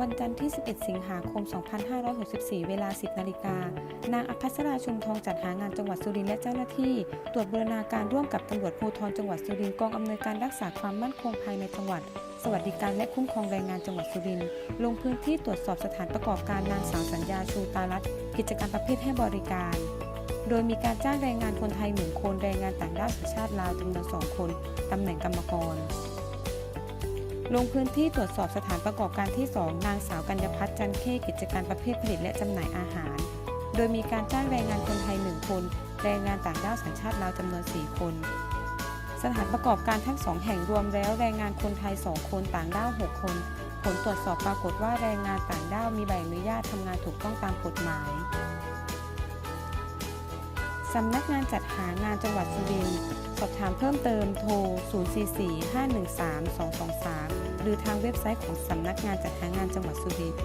วันจันทร์ที่ 11 สิงหาคม 2564 เวลา 10 นาฬิกา นางอภัสราชุมทองจัดหางานจังหวัดสุรินทร์และเจ้าหน้าที่ ตรวจบูรณาการร่วมกับตำรวจภูธรจังหวัดสุรินทร์กองอำนวยการรักษาความมั่นคงภายในจังหวัด สวัสดิการและคุ้มครองแรงงานจังหวัดสุรินทร์ลงพื้นที่ตรวจสอบสถานประกอบการนางสาวสัญญาชูตาลัตน์กิจการประเภทให้บริการโดยมีการจ้างแรงงานคนไทยหนึ่งคน แรงงานต่างด้าวสัญชาติลาวจำนวนสองคน ตำแหน่งกรรมกร ลงพื้นที่ตรวจสอบสถานประกอบการที่ 2 นางสาวกัญญพัฒน์จันเข้กิจการประเภทผลิตและจำหน่ายอาหาร โดยมีการจ้างแรงงานคนไทย 1 คน แรงงานต่างด้าวสัญชาติลาวจำนวน 4 คน สถานประกอบการทั้ง2แห่งรวมแล้วแรงงานคนไทย 2 คนต่างด้าว 6 คน ผลตรวจสอบปรากฏว่าแรงงานต่างด้าวมีใบอนุญาตทำงานถูกต้องตามกฎหมาย สำนักงานจัดหางานจังหวัดสุรินทร์สอบถามเพิ่มเติมโทร 044-513-223 หรือทางเว็บไซต์ของสำนักงานจัดหางานจังหวัดสุรินทร์